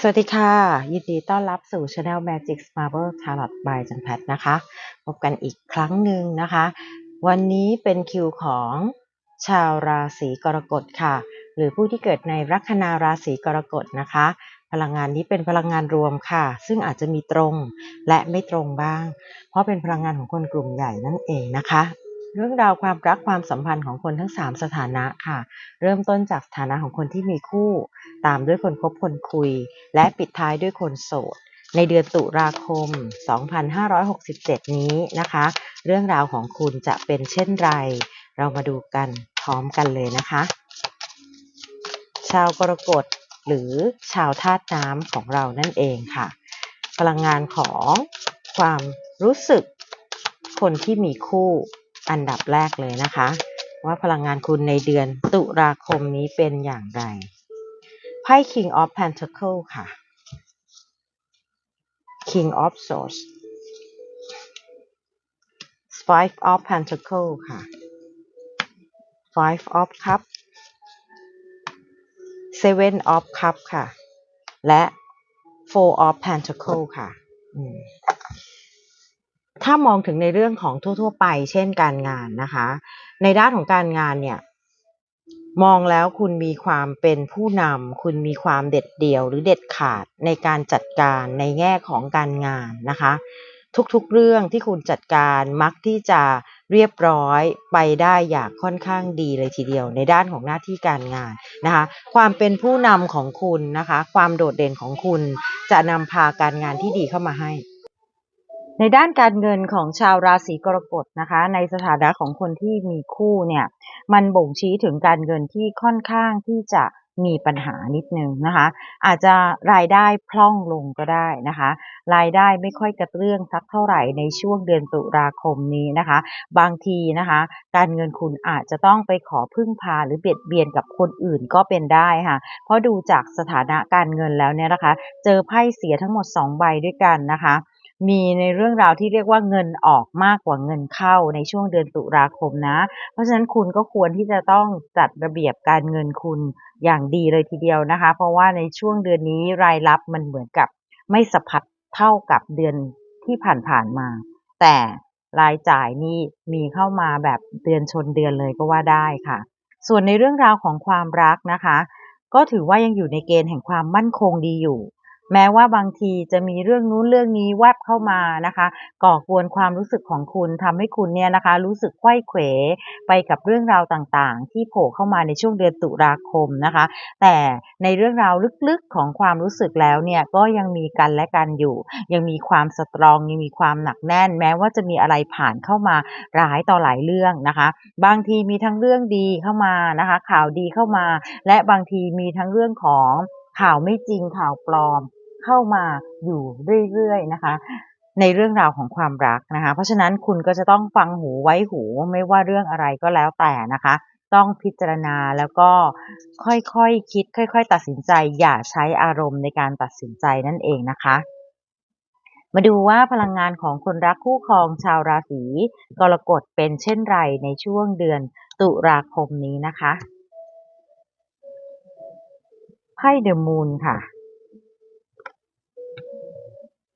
สวัสดีค่ะ ยินดีต้อนรับสู่ Channel Magic Marble Tarot by จันแพทนะคะ พบกันอีกครั้งหนึ่งนะคะ วันนี้เป็นคิวของชาวราศีกรกฎค่ะ หรือผู้ที่เกิดในลัคนาราศีกรกฎนะคะ พลังงานนี้เป็นพลังงานรวมค่ะ ซึ่งอาจจะมีตรงและไม่ตรงบ้าง เพราะเป็นพลังงานของคนกลุ่มใหญ่นั่นเองนะคะ เรื่องราวความรักความสัมพันธ์ของคนทั้ง 3 สถานะค่ะ เริ่มต้นจากสถานะของคนที่มีคู่ ตามด้วยคนคบคนคุย และปิดท้ายด้วยคนโสด ในเดือนตุลาคม 2567 นี้นะคะ เรื่องราวของคุณจะเป็นเช่นไร เรามาดูกันพร้อมกันเลยนะคะ ชาวกรกฎหรือชาวธาตุน้ำของเรานั่นเองค่ะ พลังงานของความรู้สึกคนที่มีคู่ อันดับแรกเลยนะคะ ว่าพลังงานคุณในเดือนตุลาคมนี้เป็นอย่างไรไพ่ King of Pentacle ค่ะ King of Swords Five of Pentacle ค่ะ Five of Cup Seven of Cup ค่ะ และ Four of Pentacle ค่ะ ถ้ามองถึงในเรื่องของทั่ว ๆ ไป เช่นการงานนะคะ ในด้านของการงานเนี่ย มองแล้วคุณมีความเป็นผู้นำคุณมีความเด็ดเดี่ยว หรือเด็ดขาดในการจัดการในแง่ของการงานนะคะ ทุกๆเรื่องที่คุณจัดการมักที่จะเรียบร้อยไปได้อย่างค่อนข้างดีเลยทีเดียว ในด้านของหน้าที่การงานนะคะ ความเป็นผู้นำของคุณนะคะ ความโดดเด่นของคุณจะนำพาการงานที่ดีเข้ามาให้ ในด้านการเงินของชาวราศีกรกฎนะคะ ในสถานะของคนที่มีคู่เนี่ย มันบ่งชี้ถึงการเงินที่ค่อนข้างที่จะมีปัญหานิดนึงนะคะ อาจจะรายได้พร่องลงก็ได้นะคะ รายได้ไม่ค่อยกระเตื้องสักเท่าไหร่ในช่วงเดือนตุลาคมนี้นะคะ บางทีนะคะ การเงินคุณอาจจะต้องไปขอพึ่งพาหรือเบียดเบียนกับคนอื่นก็เป็นได้ค่ะ เพราะดูจากสถานะการเงินแล้วเนี่ยนะคะ เจอไพ่เสียทั้งหมด 2 ใบด้วยกันนะคะ มีในเรื่องราวที่เรียกว่าเงินออกมากกว่าเงินเข้าในช่วงเดือนตุลาคมนะ เพราะฉะนั้นคุณก็ควรที่จะต้องจัดระเบียบการเงินคุณอย่างดีเลยทีเดียวนะคะ เพราะว่าในช่วงเดือนนี้รายรับมันเหมือนกับไม่สะพัดเท่ากับเดือนที่ผ่านๆมา แต่รายจ่ายนี่มีเข้ามาแบบเดือนชนเดือนเลยก็ว่าได้ค่ะ ส่วนในเรื่องราวของความรักนะคะ ก็ถือว่ายังอยู่ในเกณฑ์แห่งความมั่นคงดีอยู่ แม้ว่าบางทีจะมีเรื่องนู้นเรื่องนี้แวบเข้ามานะคะ ก่อกวนความรู้สึกของคุณทำให้คุณเนี่ยนะคะ รู้สึกไขว้เขวไปกับเรื่องราวต่างๆ ที่โผล่เข้ามาในช่วงเดือนตุลาคมนะคะ แต่ในเรื่องราวลึกๆของความรู้สึกแล้วเนี่ยก็ยังมีกันและกันอยู่ ยังมีความสตรองยังมีความหนักแน่น แม้ว่าจะมีอะไรผ่านเข้ามาหลายต่อหลายเรื่องนะคะ บางทีมีทั้งเรื่องดีเข้ามานะคะ ข่าวดีเข้ามา และบางทีมีทั้งเรื่องของข่าวไม่จริงข่าวปลอม เข้ามาอยู่เรื่อยๆนะคะในเรื่องราวของความรักนะคะ เพราะฉะนั้นคุณก็จะต้องฟังหูไว้หูไม่ว่าเรื่องอะไรก็แล้วแต่นะคะ ต้องพิจารณาแล้วก็ค่อยๆคคิด ค่อย ๆ ตัดสินใจ อย่าใช้อารมณ์ในการตัดสินใจนั่นเองนะคะ มาดูว่าพลังงานของคนรักคู่ครองชาวราศีกรกฎเป็นเช่นไรในช่วงเดือนตุลาคมนี้นะคะไพ่เดอะมูนค่ะ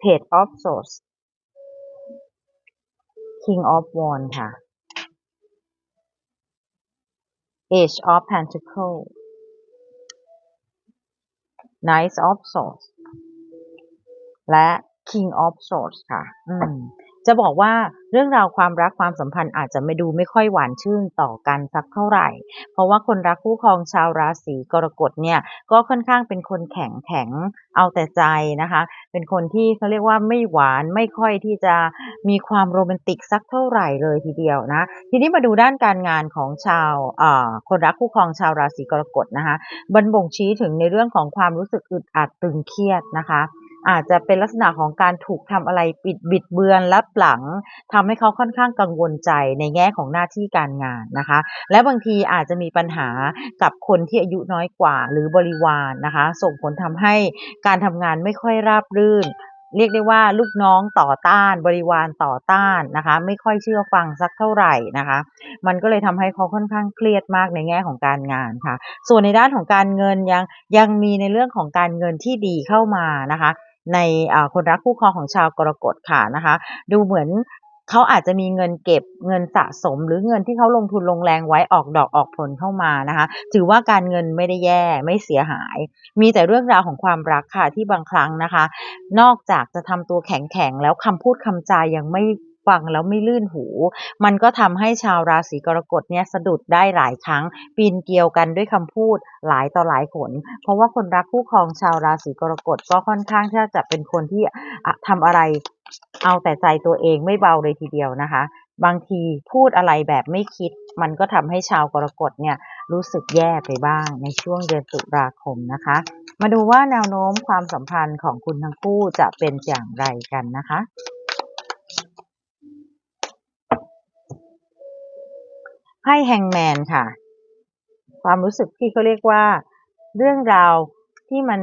Page of Swords King of Wands ค่ะ Age of Pentacles Knight of Swords และ King of Swords ค่ะ อืม จะบอกว่าเรื่องราวความรักความสัมพันธ์อาจจะไม่ดูไม่ค่อยหวานชื่นต่อกันสักเท่าไหร่ เพราะว่าคนรักคู่ครองชาวราศีกรกฎเนี่ยก็ค่อนข้างเป็นคนแข็งแข็งเอาแต่ใจนะคะ เป็นคนที่เขาเรียกว่าไม่หวานไม่ค่อยที่จะมีความโรแมนติกสักเท่าไหร่เลยทีเดียวนะทีนี้มาดูด้านการงานของชาวคนรักคู่ครองชาวราศีกรกฎนะคะบันบ่งชี้ถึงในเรื่องของความรู้สึกอึดอัดตึงเครียดนะคะ อาจจะเป็นลักษณะของการถูกทำอะไรปิดบิดเบือนลับหลังทำให้เขาค่อนข้างกังวลใจในแง่ของหน้าที่การงานนะคะ และบางทีอาจจะมีปัญหากับคนที่อายุน้อยกว่า หรือบริวารนนะคะ ส่งผลทำให้การทำงานไม่ค่อยราบรื่นเรียกได้ว่าลูกน้องต่อต้าน บริวารต่อต้านนะคะ ไม่ค่อยเชื่อฟังสักเท่าไหร่นะคะ มันก็เลยทำให้เขาค่อนข้างเครียดมากในแง่ของการงานค่ะ ส่วนในด้านของการเงินยังยังมีในเรื่องของการเงินที่ดีเข้ามานะคะ ในคนรักคู่ครองของชาวกรกฎค่ะนะคะ ดูเหมือนเขาอาจจะมีเงินเก็บเงินสะสม หรือเงินที่เขาลงทุนลงแรงไว้ออกดอกออกผลเข้ามานะคะ ถือว่าการเงินไม่ได้แย่ไม่เสียหาย มีแต่เรื่องราวของความรักค่ะที่บางครั้งนะคะ นอกจากจะทำตัวแข็งแข็งแล้วคำพูดคำจายังไม่ ฟังแล้วไม่ลื่นหู มันก็ทำให้ชาวราศีกรกฎเนี่ยสะดุดได้หลายครั้ง ปีนเกี่ยวกันด้วยคำพูดหลายต่อหลายผลเพราะว่าคนรักคู่ครองชาวราศีกรกฎก็ค่อนข้างที่จะเป็นคนที่ทำอะไรเอาแต่ใจตัวเองไม่เบาเลยทีเดียวนะคะ บางทีพูดอะไรแบบไม่คิด มันก็ทำให้ชาวกรกฎเนี่ยรู้สึกแย่ไปบ้างในช่วงเดือนตุลาคมนะคะ มาดูว่าแนวโน้มความสัมพันธ์ของคุณทั้งคู่จะเป็นอย่างไรกันนะคะ ไพ่แฮงแมนค่ะ ความรู้สึกที่เขาเรียกว่า เรื่องราวที่มัน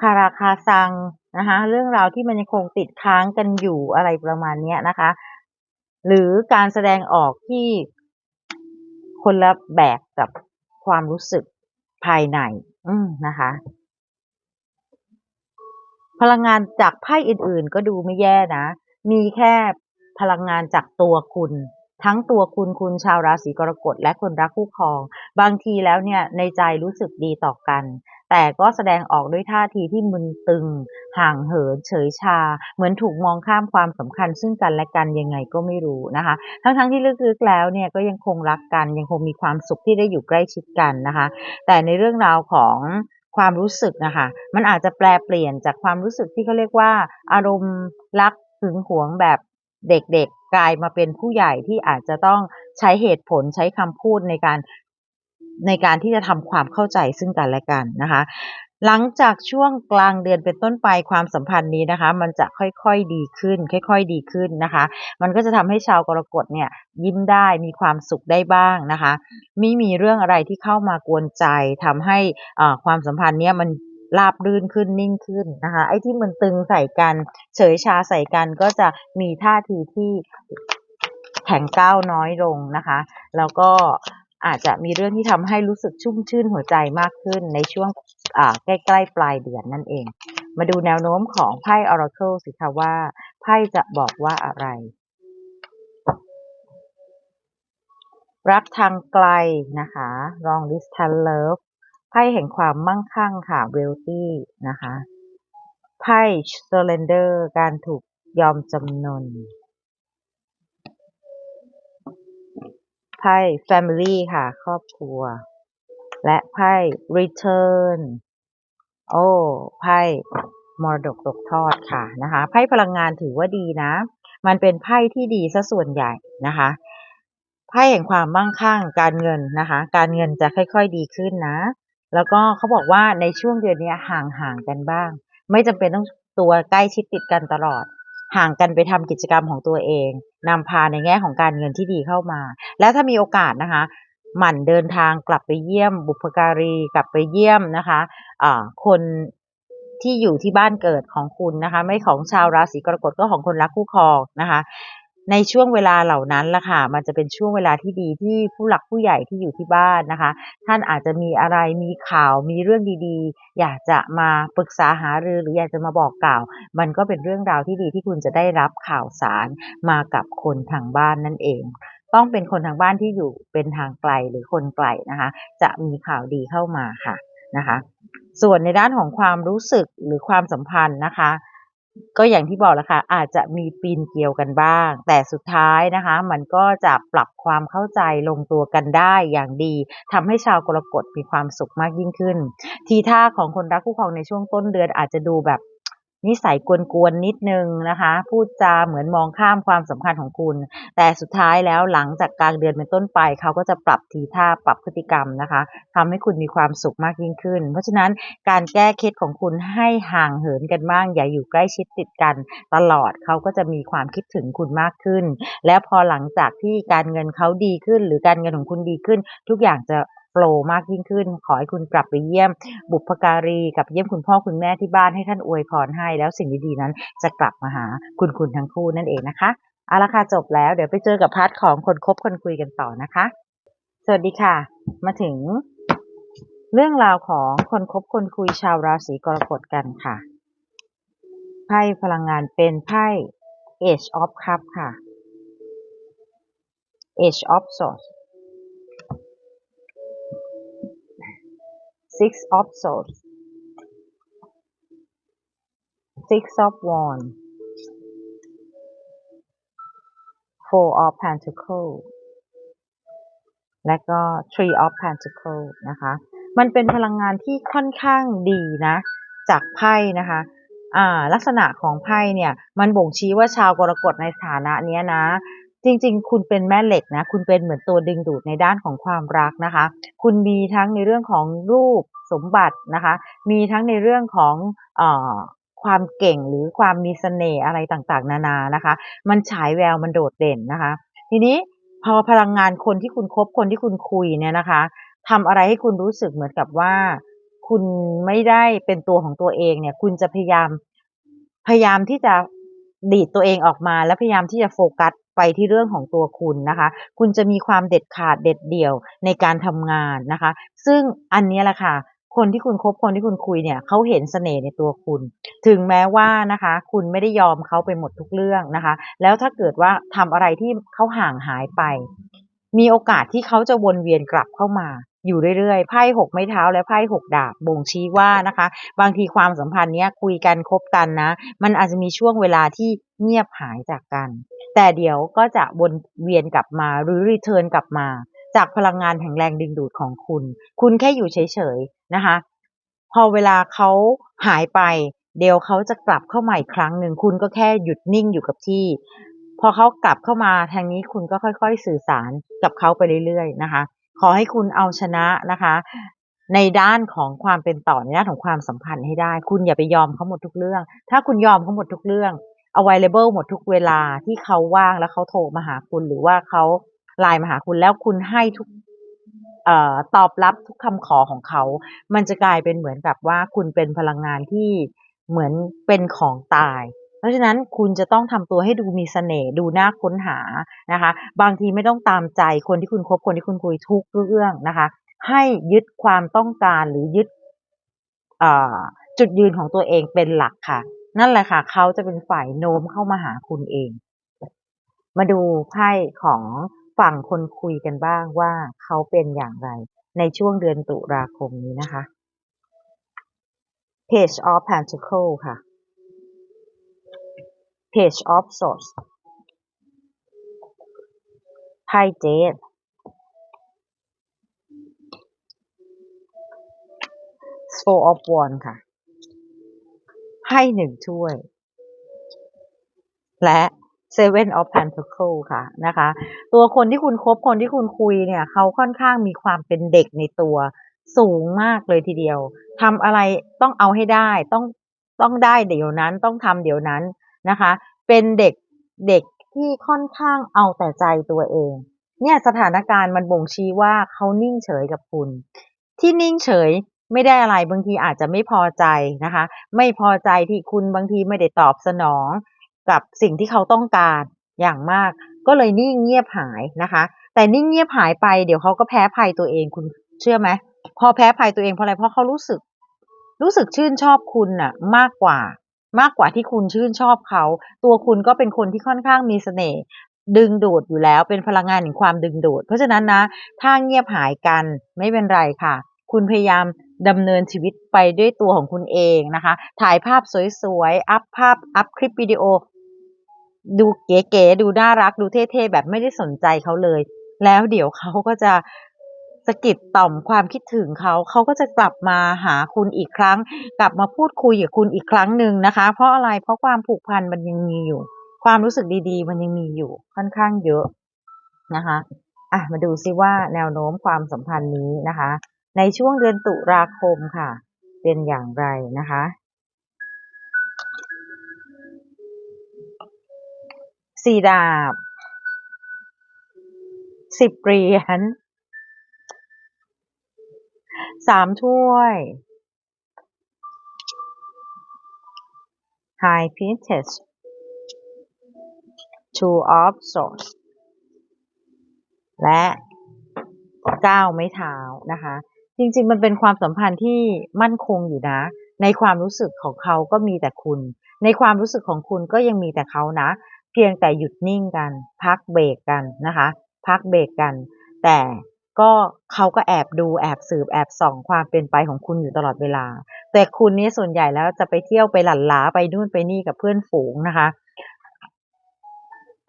คาราคาซังนะคะ เรื่องราวที่มันยังคงติดค้างกันอยู่อะไรประมาณนี้นะคะ หรือการแสดงออกที่คนละแบบกับความรู้สึกภายในนะคะ พลังงานจากไพ่อื่น ๆ ก็ดูไม่แย่นะ มีแค่พลังงานจากตัวคุณ ทั้งตัวคุณคุณชาวราศีกรกฎและคนรักคู่ครอง บางทีแล้วเนี่ยในใจรู้สึกดีต่อกัน แต่ก็แสดงออกด้วยท่าทีที่มึนตึง ห่างเหิน เฉยชา เหมือนถูกมองข้ามความสำคัญ ซึ่งกันและกันยังไงก็ไม่รู้นะคะ ทั้งๆทที่ลึกๆแล้วเนี่ยก็ยังคงรักกันยังคงมีความสุขที่ได้อยู่ใกล้ชิดกันนะคะ แต่ในเรื่องราวของความรู้สึกนะคะมันอาจจะแปลเปลี่ยนจากความรู้สึกที่เขาเรียกว่า อารมณ์รักหึงหวงแบบ เด็กๆกลายมาเป็นผู้ใหญ่ที่อาจจะต้องใช้เหตุผลใช้คำพูดในการในการที่จะทำความเข้าใจซึ่งกันและกันนะคะ หลังจากช่วงกลางเดือนเป็นต้นไปความสัมพันธ์นี้นะคะ มันจะค่อยๆดีขึ้น ค่อยๆดีขึ้นนะคะ มันก็จะทำให้ชาวกรกฎเนี่ยยิ้มได้มีความสุขได้บ้างนะคะไม่มีเรื่องอะไรที่เข้ามากวนใจทำให้ความสัมพันธ์เนี้ยมัน ราบรื่นขึ้นนิ่งขึ้นนะคะไอ้ที่มันตึงใส่กันเฉยชาใส่กันก็จะมีท่าทีที่แข็งก้าวน้อยลงนะคะ แล้วก็อาจจะมีเรื่องที่ทำให้รู้สึกชุ่มชื่นหัวใจมากขึ้นในช่วงใกล้ๆปลายเดือนนั่นเอง มาดูแนวโน้มของไพ่ Oracle สิคะว่าไพ่จะบอกว่าอะไร รักทางไกลนะคะ long distance love ไพ่แห่งความมั่งคั่งค่ะ wealthy นะคะไพ่ surrender การถูกยอมจำนนไพ่ family ค่ะ ครอบครัว และไพ่ return โอ้ไพ่มรดกตกทอดค่ะนะคะไพ่พลังงานถือว่าดีนะ มันเป็นไพ่ที่ดีซะส่วนใหญ่นะคะไพ่แห่งความมั่งคั่งการเงินนะคะ การเงินจะค่อยๆดีขึ้นนะ แล้วก็เขาบอกว่าในช่วงเดือนนี้ห่างๆกันบ้าง ไม่จำเป็นต้องตัวใกล้ชิดติดกันตลอด ห่างกันไปทำกิจกรรมของตัวเองนำพาในแง่ของการเงินที่ดีเข้ามา แล้วถ้ามีโอกาสนะคะ หมั่นเดินทางกลับไปเยี่ยม บุพการีกลับไปเยี่ยมนะคะะคนที่อยู่ที่บ้านเกิดของคุณนะคะ ไม่ของชาวราศีกรกฎก็ของคนรักคู่ครองนะคะ ในช่วงเวลาเหล่านั้นล่ะค่ะ มันจะเป็นช่วงเวลาที่ดีที่ผู้หลักผู้ใหญ่ที่อยู่ที่บ้านนะคะ ท่านอาจจะมีอะไรมีข่าวมีเรื่องดีๆ อยากจะมาปรึกษาหารือหรืออยากจะมาบอกกล่าว มันก็เป็นเรื่องราวที่ดีที่คุณจะได้รับข่าวสารมากับคนทางบ้านนั่นเอง ต้องเป็นคนทางบ้านที่อยู่เป็นทางไกลหรือคนไกลนะคะ จะมีข่าวดีเข้ามาค่ะนะคะ ส่วนในด้านของความรู้สึกหรือความสัมพันธ์นะคะ ก็อย่างที่บอกแล้วค่ะ อาจจะมีปีนเกี่ยวกันบ้าง แต่สุดท้ายนะคะ มันก็จะปรับความเข้าใจลงตัวกันได้อย่างดีทำให้ชาวกรกฎมีความสุขมากยิ่งขึ้น ทีท่าของคนรักคู่ครองในช่วงต้นเดือนอาจจะดูแบบ นิสัยกวนๆนิดนึงนะคะ พูดจาเหมือนมองข้ามความสำคัญของคุณ แต่สุดท้ายแล้วหลังจากกลางเดือนเป็นต้นไปเขาก็จะปรับทีท่าปรับพฤติกรรมนะคะทำให้คุณมีความสุขมากยิ่งขึ้น เพราะฉะนั้นการแก้เคล็ดของคุณให้ห่างเหินกันบ้าง อย่าอยู่ใกล้ชิดติดกันตลอดเขาก็จะมีความคิดถึงคุณมากขึ้น แล้วพอหลังจากที่การเงินเขาดีขึ้น หรือการเงินของคุณดีขึ้น ทุกอย่างจะ โฟล์มากยิ่งขึ้น ขอให้คุณกลับไปเยี่ยม บุพการีกับเยี่ยมคุณพ่อคุณแม่ที่บ้านให้ท่านอวยพรให้ แล้วสิ่งดีๆนั้นจะกลับมาหาคุณคุณทั้งคู่นั่นเองนะคะเอาละค่ะจบแล้วเดี๋ยวไปเจอกับพาร์ทของคนคบคนคุยกันต่อนะคะ สวัสดีค่ะ มาถึง เรื่องราวของคนคบคนคุยชาวราศีกรกฎกันค่ะไพ่พลังงานเป็นไพ่ Age of Cup ค่ะ Age of Swords Six of Swords Six of Wands Four of Pentacles และก็ Three of Pentacles นะคะ มันเป็นพลังงานที่ค่อนข้างดีนะ จากไพ่นะคะลักษณะของไพ่เนี่ย มันบ่งชี้ว่าชาวกรกฎในฐานะนี้นะ จริงๆ คุณเป็นแม่เหล็กนะ คุณเป็นเหมือนตัวดึงดูดในด้านของความรักนะคะ คุณมีทั้งในเรื่องของรูปสมบัตินะคะ มีทั้งในเรื่องของอความเก่งหรือความมีเสน่ห์อะไรต่างๆ นานานะคะ มันฉายแววมันโดดเด่นนะคะ ทีนี้พอพลังงานคนที่คุณคบคนที่คุณคุยเนี่ยนะคะทำอะไรให้คุณรู้สึกเหมือนกับว่า คุณไม่ได้เป็นตัวของตัวเองเนี่ย คุณจะพยายามพยายามที่จะดีดตัวเองออกมา และพยายามที่จะโฟกัส ไปที่เรื่องของตัวคุณนะคะ คุณจะมีความเด็ดขาดเด็ดเดี่ยวในการทำงานนะคะ ซึ่งอันนี้แหละค่ะ คนที่คุณคบคนที่คุณคุยเนี่ยเขาเห็นเสน่ห์ในตัวคุณ ถึงแม้ว่านะคะ คุณไม่ได้ยอมเขาไปหมดทุกเรื่องนะคะ แล้วถ้าเกิดว่าทำอะไรที่เขาห่างหายไป มีโอกาสที่เขาจะวนเวียนกลับเข้ามา อยู่เรื่อยๆไพ่หกไม้เท้าและไพ่หกดาบบ่งชี้ว่านะคะ บางทีความสัมพันธ์เนี้ยคุยกันคบกันนะ มันอาจจะมีช่วงเวลาที่เงียบหายจากกัน แต่เดี๋ยวก็จะวนเวียนกลับมาหรือรีเทิร์นกลับมา จากพลังงานแห่งแรงดึงดูดของคุณ คุณแค่อยู่เฉยๆนะคะ พอเวลาเขาหายไป เดี๋ยวเขาจะกลับเข้ามาอีกครั้งหนึ่งคุณก็แค่หยุดนิ่งอยู่กับที่ พอเขากลับเข้ามาทางนี้คุณก็ค่อย ๆ สื่อสารกับเขาไปเรื่อยๆนะคะ ขอให้คุณเอาชนะนะคะ ในด้านของความเป็นต่อในด้านของความสัมพันธ์ให้ได้ คุณอย่าไปยอมเขาหมดทุกเรื่อง ถ้าคุณยอมเขาหมดทุกเรื่อง available หมดทุกเวลาที่เขาว่างแล้วเขาโทรมาหาคุณหรือว่าเขาไลน์มาหาคุณแล้วคุณให้ทุกออตอบรับทุกคำขอของเขา มันจะกลายเป็นเหมือนกับว่าคุณเป็นพลังงานที่เหมือนเป็นของตาย เพราะฉะนั้นคุณจะต้องทำตัวให้ดูมีเสน่ห์ดูน่าค้นหานะคะ บางทีไม่ต้องตามใจคนที่คุณคบคนที่คุณคุยทุกเรื่องนะคะ ให้ยึดความต้องการหรือยึดจุดยืนของตัวเองเป็นหลักค่ะ นั่นแหละค่ะ เขาจะเป็นฝ่ายโน้มเข้ามาหาคุณเอง มาดูไพ่ของฝั่งคนคุยกันบ้างว่าเขาเป็นอย่างไร ในช่วงเดือนตุลาคมนี้นะคะ Page of Pentacles ค่ะ Page of Swords ไพ่เจด Four of Wands ค่ะไพ่หนึ่งถ้วย และ Seven of Pentacle ค่ะนะคะ ตัวคนที่คุณคบคนที่คุณคุยเนี่ย เขาค่อนข้างมีความเป็นเด็กในตัวสูงมากเลยทีเดียวทำอะไรต้องเอาให้ได้ ต้องต้องได้เดี๋ยวนั้น ต้องทำเดี๋ยวนั้น นะคะ เป็นเด็กเด็กที่ค่อนข้างเอาแต่ใจตัวเอง เนี่ยสถานการณ์มันบ่งชี้ว่าเขานิ่งเฉยกับคุณ ที่นิ่งเฉยไม่ได้อะไรบางทีอาจจะไม่พอใจนะคะ ไม่พอใจที่คุณบางทีไม่ได้ตอบสนอง กับสิ่งที่เขาต้องการอย่างมาก ก็เลยนิ่งเงียบหายนะคะ แต่นิ่งเงียบหายไปเดี๋ยวเขาก็แพ้ภัยตัวเองคุณเชื่อไหมพอแพ้ภัยตัวเองเพราะอะไรเพราะเขารู้สึก รู้สึกชื่นชอบคุณน่ะ มากกว่า มากกว่าที่คุณชื่นชอบเขา ตัวคุณก็เป็นคนที่ค่อนข้างมีเสน่ห์ดึงดูดอยู่แล้วเป็นพลังงานแห่งความดึงดูด เพราะฉะนั้นนะ ถ้าเงียบหายกันไม่เป็นไรค่ะ คุณพยายามดำเนินชีวิตไปด้วยตัวของคุณเองนะคะ ถ่ายภาพสวยๆ อัพภาพ อัพคลิปวิดีโอ ดูเก๋ๆ ดูน่ารัก ดูเท่ๆ แบบไม่ได้สนใจเขาเลย แล้วเดี๋ยวเขาก็จะะกิดต่อมความคิดถึงเขาเขาก็จะกลับมาหาคุณอีกครั้ง กลับมาพูดคุยกับคุณอีกครั้งหนึ่งนะคะ เพราะอะไรเพราะความผูกพันมันยังมีอยู่ ความรู้สึกดีๆ มันยังมีอยู่ค่อนข้างเยอะนะคะอะมาดูซิว่าแนวโน้มความสัมพันธ์นี้นะคะ ในช่วงเดือนตุลาคมค่ะ เป็นอย่างไรนะคะสี่ดาบสิบเหรียญ สามถ้วย High Priestess Two of Swords และเก้าไม้เท้านะคะ จริงๆ มันเป็นความสัมพันธ์ที่มั่นคงอยู่นะ ในความรู้สึกของเขาก็มีแต่คุณ ในความรู้สึกของคุณก็ยังมีแต่เขานะ เพียงแต่หยุดนิ่งกัน พักเบรกกันนะคะ พักเบรกกัน แต่ ก็เขาก็แอบดูแอบสืบแอบส่องความเป็นไปของคุณอยู่ตลอดเวลา แต่คุณนี่ส่วนใหญ่แล้วจะไปเที่ยวไปหลั่นล้าไปนู่นไปนี่กับเพื่อนฝูงนะคะ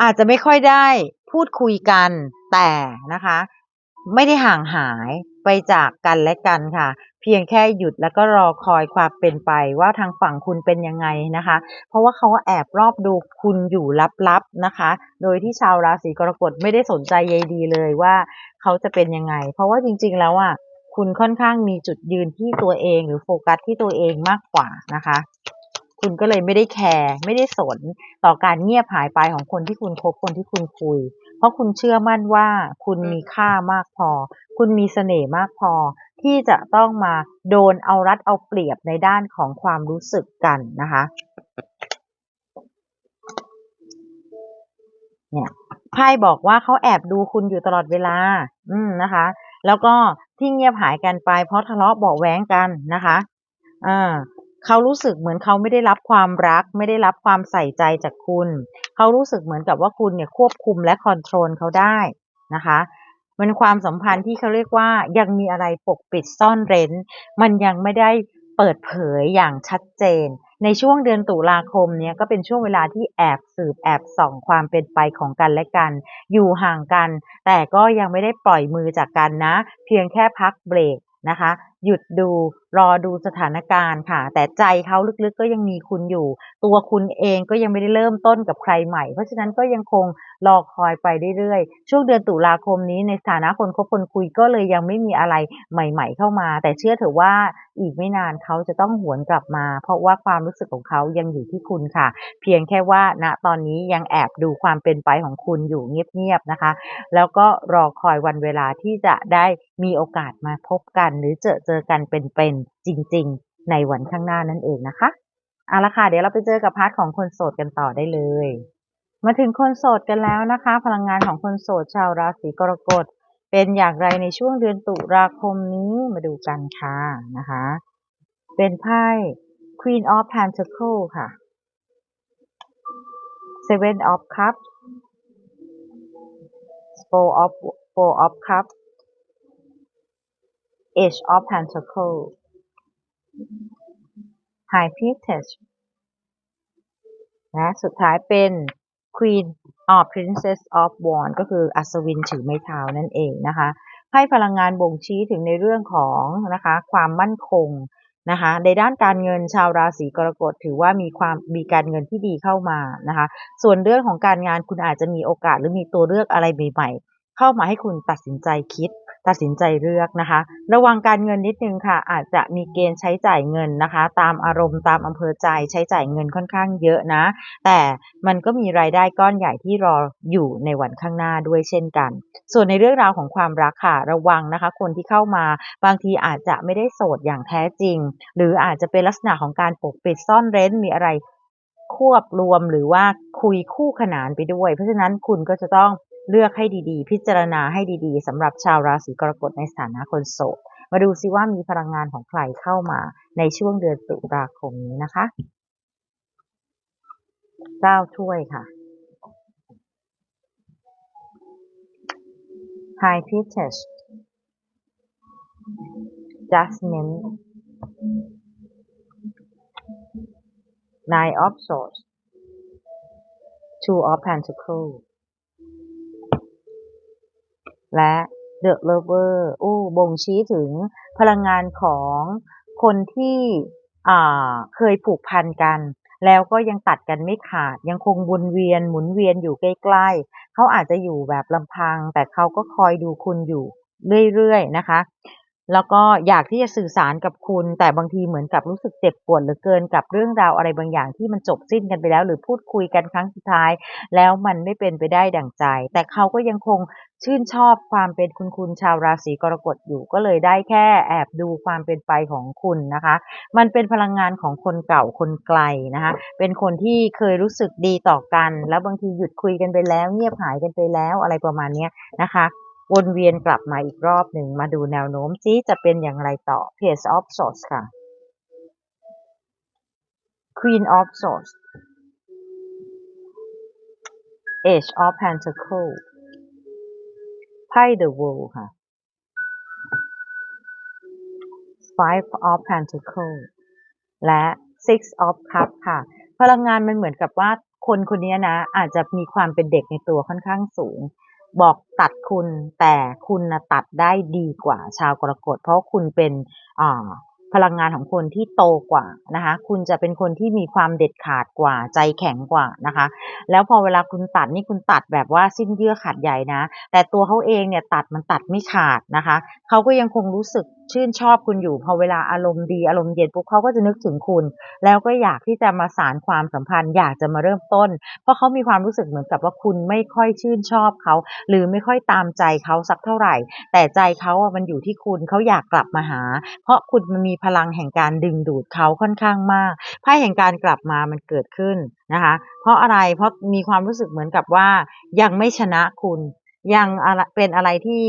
อาจจะไม่ค่อยได้พูดคุยกันแต่นะคะ ไม่ได้ห่างหาย ไปจากกันและกันค่ะ เพียงแค่หยุดแล้วก็รอคอยความเป็นไปว่าทางฝั่งคุณเป็นยังไงนะคะ เพราะว่าเขาแอบรอบดูคุณอยู่ลับๆนะคะ โดยที่ชาวราศีกรกฎไม่ได้สนใจใยดีเลยว่าเขาจะเป็นยังไง เพราะว่าจริง ๆ แล้วอะคุณค่อนข้างมีจุดยืนที่ตัวเองหรือโฟกัสที่ตัวเองมากกว่านะคะ คุณก็เลยไม่ได้แคร์ไม่ได้สนต่อการเงียบหายไปของคนที่คุณคบคนที่คุณคุย เพราะคุณเชื่อมั่นว่าคุณมีค่ามากพอ คุณมีเสน่ห์มากพอ ที่จะต้องมาโดนเอารัดเอาเปรียบในด้านของความรู้สึกกันนะคะเนี่ยไพ่บอกว่าเขาแอบดูคุณอยู่ตลอดเวลา อืมนะคะ แล้วก็ที่เงียบหายกันไปเพราะทะเลาะเบาะแว้งกันนะคะอ่า เขารู้สึกเหมือนเขาไม่ได้รับความรัก ไม่ได้รับความใส่ใจจากคุณ เขารู้สึกเหมือนกับว่าคุณเนี่ยควบคุมและคอนโทรลเขาได้นะคะมันความสัมพันธ์ที่เขาเรียกว่ายังมีอะไรปกปิดซ่อนเร้น มันยังไม่ได้เปิดเผยอย่างชัดเจน ในช่วงเดือนตุลาคมเนี้ยก็เป็นช่วงเวลาที่แอบสืบแอบส่องความเป็นไปของกันและกัน อยู่ห่างกัน แต่ก็ยังไม่ได้ปล่อยมือจากกันนะ เพียงแค่พักเบรกนะคะ หยุดดูรอดูสถานการณ์ค่ะ แต่ใจเขาลึกๆก็ยังมีคุณอยู่ ตัวคุณเองก็ยังไม่ได้เริ่มต้นกับใครใหม่ เพราะฉะนั้นก็ยังคงรอคอยไปเรื่อยๆ ช่วงเดือนตุลาคมนี้ในสถานะคนคบคนคุยก็เลยยังไม่มีอะไรใหม่ ๆ เข้ามา แต่เชื่อเถอะว่าอีกไม่นานเขาจะต้องหวนกลับมา เพราะว่าความรู้สึกของเขายังอยู่ที่คุณค่ะ เพียงแค่ว่าณตอนนี้ยังแอบดูความเป็นไปของคุณอยู่เงียบๆนะคะ แล้วก็รอคอยวันเวลาที่จะได้มีโอกาสมาพบกันหรือเจอเจอกันเป็นๆจริง ๆ ในวันข้างหน้านั่นเองนะคะเอาละค่ะ เดี๋ยวเราไปเจอกับพาร์ทของคนโสดกันต่อได้เลย มาถึงคนโสดกันแล้วนะคะ พลังงานของคนโสดชาวราศีกรกฎเป็นอย่างไรในช่วงเดือนตุลาคมนี้มาดูกันค่ะนะคะ เป็นไพ่ Queen of Pentacles ค่ะ Seven of Cups Four of Four of Cups Age of Pentacles High Priestess และสุดท้ายเป็น Queen of Princess of Wands ก็คืออัศวินถือไม้เท้านั่นเองนะคะไพ่พลังงานบ่งชี้ถึงในเรื่องของนะคะความมั่นคงนะคะในด้านการเงินชาวราศีกรกฎถือว่ามีความมีการเงินที่ดีเข้ามานะคะส่วนเรื่องของการงานคุณอาจจะมีโอกาสหรือมีตัวเลือกอะไรใหม่ๆเข้ามาให้คุณตัดสินใจคิด ตัดสินใจเลือกนะคะ ระวังการเงินนิดนึงค่ะ อาจจะมีเกณฑ์ใช้จ่ายเงินนะคะ ตามอารมณ์ตามอำเภอใจใช้จ่ายเงินค่อนข้างเยอะนะ แต่มันก็มีรายได้ก้อนใหญ่ที่รออยู่ในวันข้างหน้าด้วยเช่นกัน ส่วนในเรื่องราวของความรักค่ะ ระวังนะคะ คนที่เข้ามาบางทีอาจจะไม่ได้โสดอย่างแท้จริง หรืออาจจะเป็นลักษณะของการปกปิดซ่อนเร้นมีอะไรควบรวมหรือว่าคุยคู่ขนานไปด้วย เพราะฉะนั้นคุณก็จะต้อง เลือกให้ดีๆ พิจารณาให้ดีๆสำหรับชาวราศีกรกฎในสถานะคนโสด มาดูซิว่ามีพลังงานของใครเข้ามาในช่วงเดือนตุลาคมนี้นะคะเก้าถ้วยค่ะ High Priestess Judgment Nine of Swords Two of Pentacles และ The Lover โอ้บ่งชี้ถึงพลังงานของคนที่เคยผูกพันกัน แล้วก็ยังตัดกันไม่ขาด ยังคงวนเวียนหมุนเวียนอยู่ใกล้ๆ เขาอาจจะอยู่แบบลำพัง แต่เขาก็คอยดูคุณอยู่เรื่อยๆนะคะ แล้วก็อยากที่จะสื่อสารกับคุณ แต่บางทีเหมือนกับรู้สึกเจ็บปวดเหลือเกินกับเรื่องราวอะไรบางอย่างที่มันจบสิ้นกันไปแล้ว หรือพูดคุยกันครั้งสุดท้าย แล้วมันไม่เป็นไปได้ดั่งใจ แต่เขาก็ยังคงชื่นชอบความเป็นคุณคุณชาวราศีกรกฎอยู่ก็เลยได้แค่แอบดูความเป็นไปของคุณนะคะ มันเป็นพลังงานของคนเก่าคนไกลนะคะ เป็นคนที่เคยรู้สึกดีต่อกัน แล้วบางทีหยุดคุยกันไปแล้ว เงียบหายกันไปแล้วอะไรประมาณนี้นะคะ วนเวียนกลับมาอีกรอบหนึ่งมาดูแนวโน้มซิจะเป็นอย่างไรต่อ Page of Swords ค่ะ Queen of Swords Age of Pentacles ไพ่ The World ค่ะ Five of Pentacles และ Six of Cups ค่ะ พลังงานมันเหมือนกับว่าคนคนนี้นะอาจจะมีความเป็นเด็กในตัวค่อนข้างสูง บอกตัดคุณ แต่คุณนะตัดได้ดีกว่าชาวกรกฎ เพราะคุณเป็นอ่า พลังงานของคนที่โตกว่านะคะ คุณจะเป็นคนที่มีความเด็ดขาดกว่าใจแข็งกว่านะคะ แล้วพอเวลาคุณตัดนี่คุณตัดแบบว่าสิ้นเยื่อขาดใหญ่นะ แต่ตัวเขาเองเนี่ยตัดมันตัดไม่ขาดนะคะ เขาก็ยังคงรู้สึกชื่นชอบคุณอยู่ พอเวลาอารมณ์ดีอารมณ์เย็นปุ๊บเขาก็จะนึกถึงคุณ แล้วก็อยากที่จะมาสารความสัมพันธ์ อยากจะมาเริ่มต้น เพราะเขามีความรู้สึกเหมือนกับว่าคุณไม่ค่อยชื่นชอบเขา หรือไม่ค่อยตามใจเขาสักเท่าไหร่ แต่ใจเขาอะมันอยู่ที่คุณเขาอยากกลับมาหา เพราะคุณมันมีพลังแห่งการดึงดูดเขาค่อนข้างมากไพ่แห่งการกลับมามันเกิดขึ้นนะคะ เพราะอะไรเพราะมีความรู้สึกเหมือนกับว่า ยังไม่ชนะคุณ ยังอะไรเป็นอะไรที่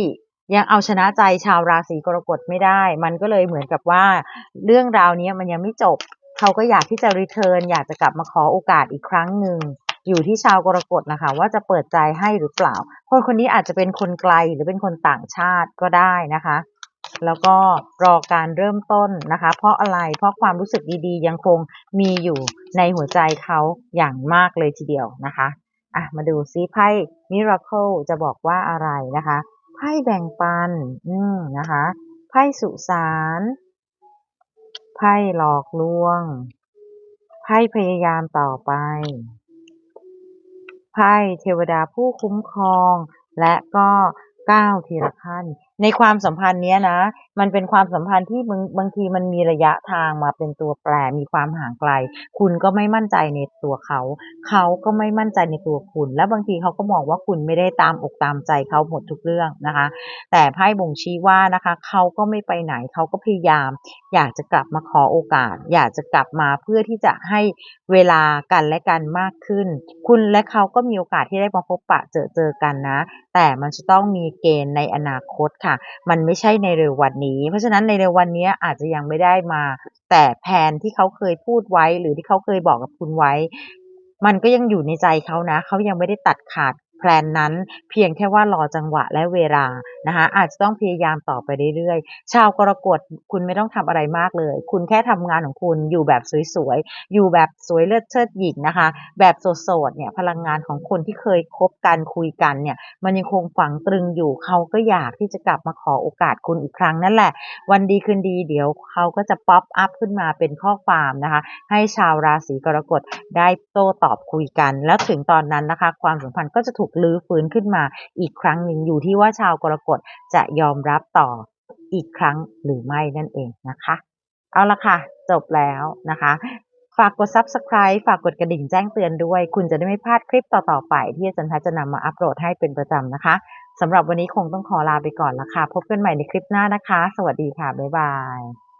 ยังเอาชนะใจชาวราศีกรกฎไม่ได้ มันก็เลยเหมือนกับว่า เรื่องราวนี้มันยังไม่จบ เขาก็อยากที่จะรีเทิร์นอยากจะกลับมาขอโอกาสอีกครั้งหนึ่งอยู่ที่ชาวกรกฎนะคะ ว่าจะเปิดใจให้หรือเปล่า คนคนนี้อาจจะเป็นคนไกลหรือเป็นคนต่างชาติก็ได้นะคะ แล้วก็รอการเริ่มต้นนะคะ เพราะอะไรเพราะความรู้สึกดีๆ ยังคงมีอยู่ในหัวใจเขาอย่างมากเลยทีเดียวนะคะอะมาดูซิไพ่ Miracle จะบอกว่าอะไรนะคะไพ่แบ่งปันอืมนะคะไพ่สุสานไพ่หลอกลวงไพ่พยายามต่อไปไพ่เทวดาผู้คุ้มครอง และก็ก้าวทีละขั้น ในความสัมพันธ์เนี้ยนะ มันเป็นความสัมพันธ์ที่บางบางทีมันมีระยะทางมาเป็นตัวแปรมีความห่างไกล คุณก็ไม่มั่นใจในตัวเขา เขาก็ไม่มั่นใจในตัวคุณ และบางทีเขาก็มองว่าคุณไม่ได้ตามอกตามใจเขาหมดทุกเรื่องนะคะ แต่ไพ่บ่งชี้ว่านะคะเขาก็ไม่ไปไหนเขาก็พยายาม อยากจะกลับมาขอโอกาส อยากจะกลับมาเพื่อที่จะให้เวลากันและกันมากขึ้น คุณและเขาก็มีโอกาสที่ได้มาพบปะเจอเจอกันนะ แต่มันจะต้องมีเกณฑ์ในอนาคตค่ะมันไม่ใช่ในเร็ววันนี้ เพราะฉะนั้นในเร็ววันนี้อาจจะยังไม่ได้มา แต่แผนที่เขาเคยพูดไว้ หรือที่เขาเคยบอกกับคุณไว้ มันก็ยังอยู่ในใจเขานะ เขายังไม่ได้ตัดขาด แพลนนั้น เพียงแค่ว่ารอจังหวะและเวลานะคะอาจจะต้องพยายามต่อไปเรื่อยๆ ชาวกรกฎคุณไม่ต้องทำอะไรมากเลย คุณแค่ทำงานของคุณอยู่แบบสวยๆ อยู่แบบสวยเลิศเชิดหญิงนะคะ แบบโสดๆเนี่ยพลังงานของคนที่เคยคบกันคุยกันเนี่ยมันยังคงฝังตรึงอยู่เขาก็อยากที่จะกลับมาขอโอกาสคุณอีกครั้งนั่นแหละ วันดีคืนดีเดี๋ยวเขาก็จะป๊อปอัพขึ้นมาเป็นข้อความนะคะ ให้ชาวราศีกรกฎได้โต้ตอบคุยกัน แล้วถึงตอนนั้นนะคะ ความสัมพันธ์ก็จะถูกลื้อฟื้นขึ้นมาอีกครั้งหนึ่งอยู่ที่ว่าชาวกรกฎจะยอมรับต่ออีกครั้งหรือไม่นั่นเองนะคะ เอาละค่ะ จบแล้วนะคะฝากกด subscribe ฝากกดกระดิ่งแจ้งเตือนด้วย คุณจะได้ไม่พลาดคลิปต่อ ๆ ไป ที่อาจารย์ทย์จะนำมาอัปโหลดให้เป็นประจำนะคะสำหรับวันนี้คงต้องขอลาไปก่อนละค่ะ พบกันใหม่ในคลิปหน้านะคะ สวัสดีค่ะ บ๊ายบาย